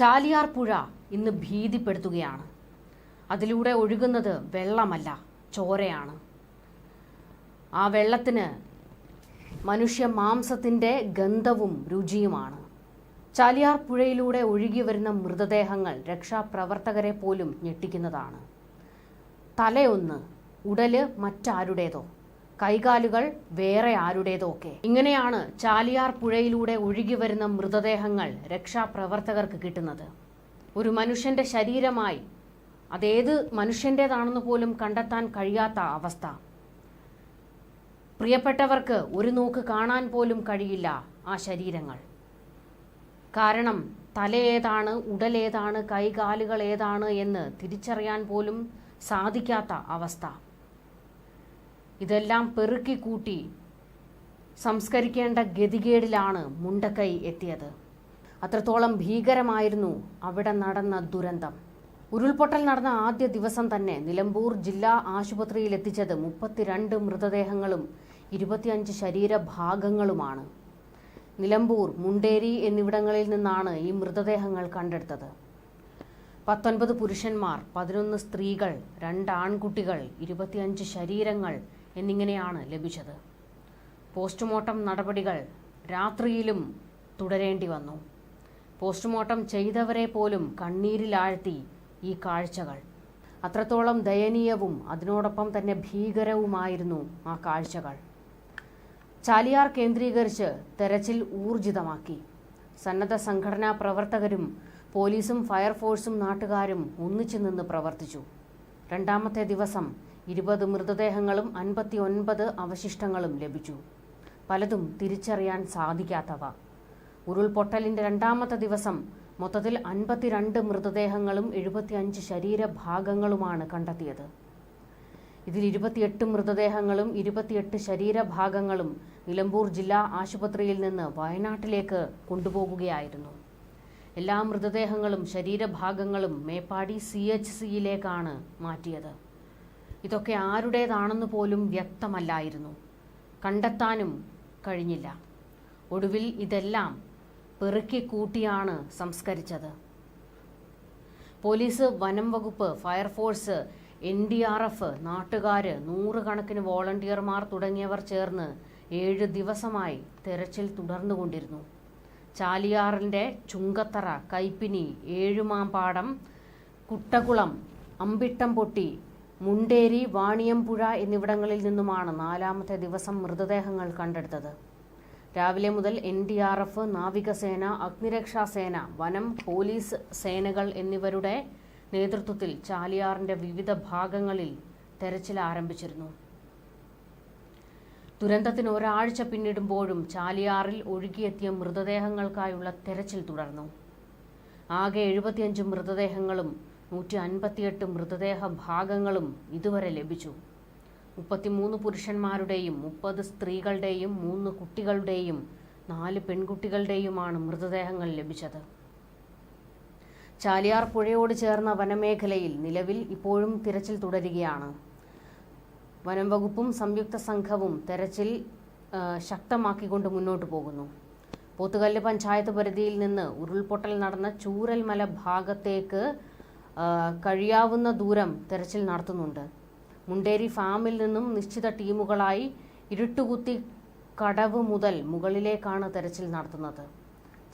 ചാലിയാർ പുഴ ഇന്ന് ഭീതിപ്പെടുത്തുകയാണ്. അതിലൂടെ ഒഴുകുന്നത് വെള്ളമല്ല ചോരയാണ്. ആ വെള്ളത്തിന് മനുഷ്യ മാംസത്തിന്റെ ഗന്ധവും രുചിയുമാണ്. ചാലിയാർ പുഴയിലൂടെ ഒഴുകി വരുന്ന മൃതദേഹങ്ങൾ രക്ഷാപ്രവർത്തകരെ പോലും ഞെട്ടിക്കുന്നതാണ്. തലയൊന്ന് ഉടൽ മറ്റാരുടേതോ? കൈകാലുകൾ വേറെ ആരുടേതോ ഒക്കെ ഇങ്ങനെയാണ് ചാലിയാർ പുഴയിലൂടെ ഒഴുകി വരുന്ന മൃതദേഹങ്ങൾ രക്ഷാപ്രവർത്തകർക്ക് കിട്ടുന്നത്. ഒരു മനുഷ്യന്റെ ശരീരമായി അതേത് മനുഷ്യന്റേതാണെന്ന് പോലും കണ്ടെത്താൻ കഴിയാത്ത അവസ്ഥ. പ്രിയപ്പെട്ടവർക്ക് ഒരു നോക്ക് കാണാൻ പോലും കഴിയില്ല ആ ശരീരങ്ങൾ. കാരണം തലയേതാണ് ഉടലേതാണ് കൈകാലുകൾ ഏതാണ് എന്ന് തിരിച്ചറിയാൻ പോലും സാധിക്കാത്ത അവസ്ഥ. ഇതെല്ലാം പെറുക്കി കൂട്ടി സംസ്കരിക്കേണ്ട ഗതികേടിലാണ് മുണ്ടക്കൈ എത്തിയത്. അത്രത്തോളം ഭീകരമായിരുന്നു അവിടെ നടന്ന ദുരന്തം. ഉരുൾപൊട്ടൽ നടന്ന ആദ്യ ദിവസം തന്നെ നിലമ്പൂർ ജില്ലാ ആശുപത്രിയിൽ എത്തിച്ചത് മുപ്പത്തിരണ്ട് മൃതദേഹങ്ങളും ഇരുപത്തിയഞ്ച് ശരീരഭാഗങ്ങളുമാണ്. നിലമ്പൂർ മുണ്ടേരി എന്നിവിടങ്ങളിൽ നിന്നാണ് ഈ മൃതദേഹങ്ങൾ കണ്ടെടുത്തത്. പത്തൊൻപത് പുരുഷന്മാർ പതിനൊന്ന് സ്ത്രീകൾ രണ്ട് ആൺകുട്ടികൾ ഇരുപത്തിയഞ്ച് ശരീരങ്ങൾ എന്നിങ്ങനെയാണ് ലഭിച്ചത്. പോസ്റ്റ്മോർട്ടം നടപടികൾ രാത്രിയിലും തുടരേണ്ടി വന്നു. പോസ്റ്റ്മോർട്ടം ചെയ്തവരെ പോലും കണ്ണീരിലാഴ്ത്തി ഈ കാഴ്ചകൾ. അത്രത്തോളം ദയനീയവും അതിനോടൊപ്പം തന്നെ ഭീകരവുമായിരുന്നു ആ കാഴ്ചകൾ. ചാലിയാർ കേന്ദ്രീകരിച്ച് തെരച്ചിൽ ഊർജിതമാക്കി. സന്നദ്ധ സംഘടനാ പ്രവർത്തകരും പോലീസും ഫയർഫോഴ്സും നാട്ടുകാരും ഒന്നിച്ചു നിന്ന് പ്രവർത്തിച്ചു. രണ്ടാമത്തെ ദിവസം ഇരുപത് മൃതദേഹങ്ങളും അൻപത്തി ഒൻപത് അവശിഷ്ടങ്ങളും ലഭിച്ചു. പലതും തിരിച്ചറിയാൻ സാധിക്കാത്തവ. ഉരുൾപൊട്ടലിന്റെ രണ്ടാമത്തെ ദിവസം മൊത്തത്തിൽ അൻപത്തിരണ്ട് മൃതദേഹങ്ങളും എഴുപത്തിയഞ്ച് ശരീരഭാഗങ്ങളുമാണ് കണ്ടെത്തിയത്. ഇതിൽ ഇരുപത്തിയെട്ട് മൃതദേഹങ്ങളും ഇരുപത്തിയെട്ട് ശരീരഭാഗങ്ങളും നിലമ്പൂർ ജില്ലാ ആശുപത്രിയിൽ നിന്ന് വയനാട്ടിലേക്ക് കൊണ്ടുപോകുകയായിരുന്നു. എല്ലാ മൃതദേഹങ്ങളും ശരീരഭാഗങ്ങളും മേപ്പാടി സി എച്ച് സിയിലേക്കാണ് മാറ്റിയത്. ഇതൊക്കെ ആരുടേതാണെന്ന് പോലും വ്യക്തമല്ലായിരുന്നു. കണ്ടെത്താനും കഴിഞ്ഞില്ല. ഒടുവിൽ ഇതെല്ലാം പെറുക്കി കൂട്ടിയാണ് സംസ്കരിച്ചത്. പോലീസ് വനം വകുപ്പ് fire force N D R F നാട്ടുകാർ നൂറുകണക്കിന് വോളണ്ടിയർമാർ തുടങ്ങിയവർ ചേർന്ന് ഏഴ് ദിവസമായി തെരച്ചിൽ തുടർന്നുകൊണ്ടിരുന്നു. ചാലിയാറിന്റെ ചുങ്കത്തറ കൈപ്പിനി ഏഴുമാമ്പാടം കുട്ടകുളം അമ്പിട്ടം പൊട്ടി മുണ്ടേരി വാണിയമ്പുഴ എന്നിവിടങ്ങളിൽ നിന്നുമാണ് നാലാമത്തെ ദിവസം മൃതദേഹങ്ങൾ കണ്ടെടുത്തത്. രാവിലെ മുതൽ എൻ ഡി ആർ എഫ് നാവികസേന അഗ്നിരക്ഷാസേന വനം പോലീസ് സേനകൾ എന്നിവരുടെ നേതൃത്വത്തിൽ ചാലിയാറിന്റെ വിവിധ ഭാഗങ്ങളിൽ തെരച്ചിൽ ആരംഭിച്ചിരുന്നു. ദുരന്തത്തിന് ഒരാഴ്ച പിന്നിടുമ്പോഴും ചാലിയാറിൽ ഒഴുകിയെത്തിയ മൃതദേഹങ്ങൾക്കായുള്ള തെരച്ചിൽ തുടർന്നു. ആകെ എഴുപത്തിയഞ്ച് മൃതദേഹങ്ങളും നൂറ്റി അൻപത്തിയെട്ട് മൃതദേഹ ഭാഗങ്ങളും ഇതുവരെ ലഭിച്ചു. മുപ്പത്തിമൂന്ന് പുരുഷന്മാരുടെയും മുപ്പത് സ്ത്രീകളുടെയും മൂന്ന് കുട്ടികളുടെയും നാല് പെൺകുട്ടികളുടെയുമാണ് മൃതദേഹങ്ങൾ ലഭിച്ചത്. ചാലിയാർ പുഴയോട് ചേർന്ന വനമേഖലയിൽ നിലവിൽ ഇപ്പോഴും തിരച്ചിൽ തുടരുകയാണ്. വനം വകുപ്പും സംയുക്ത സംഘവും തെരച്ചിൽ ശക്തമാക്കിക്കൊണ്ട് മുന്നോട്ട് പോകുന്നു. പോത്തുകല്ല് പഞ്ചായത്ത് പരിധിയിൽ നിന്ന് ഉരുൾപൊട്ടൽ നടന്ന ചൂരൽമല ഭാഗത്തേക്ക് കഴിയാവുന്ന ദൂരം തെരച്ചിൽ നടത്തുന്നുണ്ട്. മുണ്ടേരി ഫാമിൽ നിന്നും നിശ്ചിത ടീമുകളായി ഇരുട്ടുകുത്തി കടവ് മുതൽ മുകളിലേക്കാണ് തെരച്ചിൽ നടത്തുന്നത്.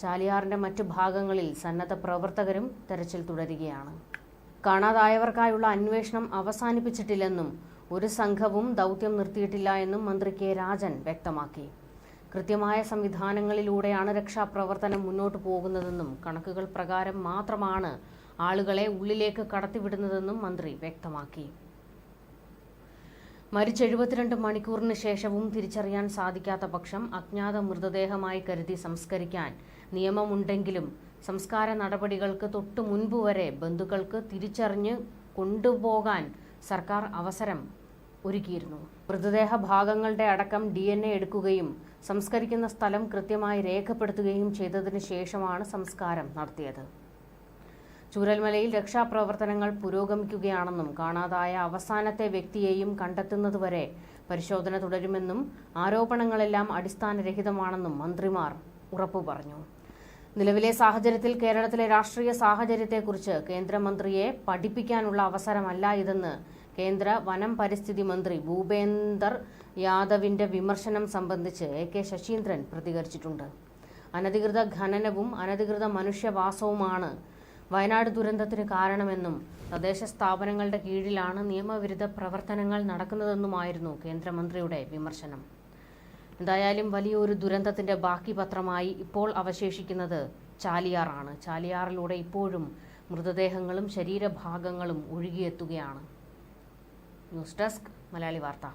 ചാലിയാറിന്റെ മറ്റു ഭാഗങ്ങളിൽ സന്നദ്ധ പ്രവർത്തകരും തെരച്ചിൽ തുടരുകയാണ്. കാണാതായവർക്കായുള്ള അന്വേഷണം അവസാനിപ്പിച്ചിട്ടില്ലെന്നും ഒരു സംഘവും ദൗത്യം നിർത്തിയിട്ടില്ല എന്നും മന്ത്രി കെ രാജൻ വ്യക്തമാക്കി. കൃത്യമായ സംവിധാനങ്ങളിലൂടെയാണ് രക്ഷാപ്രവർത്തനം മുന്നോട്ട് പോകുന്നതെന്നും കണക്കുകൾ പ്രകാരം മാത്രമാണ് ആളുകളെ ഉള്ളിലേക്ക് കടത്തിവിടുന്നതെന്നും മന്ത്രി വ്യക്തമാക്കി. മരിച്ച എഴുപത്തിരണ്ട് മണിക്കൂറിന് ശേഷവും തിരിച്ചറിയാൻ സാധിക്കാത്ത പക്ഷം അജ്ഞാത മൃതദേഹമായി കരുതി സംസ്കരിക്കാൻ നിയമമുണ്ടെങ്കിലും സംസ്കാര നടപടികൾക്ക് തൊട്ടു മുൻപ് വരെ ബന്ധുക്കൾക്ക് തിരിച്ചറിഞ്ഞ് കൊണ്ടുപോകാൻ സർക്കാർ അവസരം ഒരുക്കിയിരുന്നു. മൃതദേഹ ഭാഗങ്ങളുടെ അടക്കം ഡി എൻ എ എടുക്കുകയും സംസ്കരിക്കുന്ന സ്ഥലം കൃത്യമായി രേഖപ്പെടുത്തുകയും ചെയ്തതിനു ശേഷമാണ് സംസ്കാരം നടത്തിയത്. ചൂരൽമലയിൽ രക്ഷാപ്രവർത്തനങ്ങൾ പുരോഗമിക്കുകയാണെന്നും കാണാതായ അവസാനത്തെ വ്യക്തിയെയും കണ്ടെത്തുന്നതുവരെ പരിശോധന തുടരുമെന്നും ആരോപണങ്ങളെല്ലാം അടിസ്ഥാനരഹിതമാണെന്നും മന്ത്രിമാർ ഉറപ്പു പറഞ്ഞു. നിലവിലെ സാഹചര്യത്തിൽ കേരളത്തിലെ രാഷ്ട്രീയ സാഹചര്യത്തെക്കുറിച്ച് കേന്ദ്രമന്ത്രിയെ പഠിപ്പിക്കാനുള്ള അവസരമല്ല ഇതെന്ന് കേന്ദ്ര വനം പരിസ്ഥിതി മന്ത്രി ഭൂപേന്ദർ യാദവിന്റെ വിമർശനം സംബന്ധിച്ച് എ കെ ശശീന്ദ്രൻ പ്രതികരിച്ചിട്ടുണ്ട്. അനധികൃത ഖനനവും അനധികൃത മനുഷ്യവാസവുമാണ് വയനാട് ദുരന്തത്തിന് കാരണമെന്നും തദ്ദേശ സ്ഥാപനങ്ങളുടെ കീഴിലാണ് നിയമവിരുദ്ധ പ്രവർത്തനങ്ങൾ നടക്കുന്നതെന്നുമായിരുന്നു കേന്ദ്രമന്ത്രിയുടെ വിമർശനം. എന്തായാലും വലിയൊരു ദുരന്തത്തിന്റെ ബാക്കി പത്രമായി ഇപ്പോൾ അവശേഷിക്കുന്നത് ചാലിയാറാണ് ചാലിയാറിലൂടെ ഇപ്പോഴും മൃതദേഹങ്ങളും ശരീരഭാഗങ്ങളും ഒഴുകിയെത്തുകയാണ്. ന്യൂസ് ഡെസ്ക് മലയാളി വാർത്ത.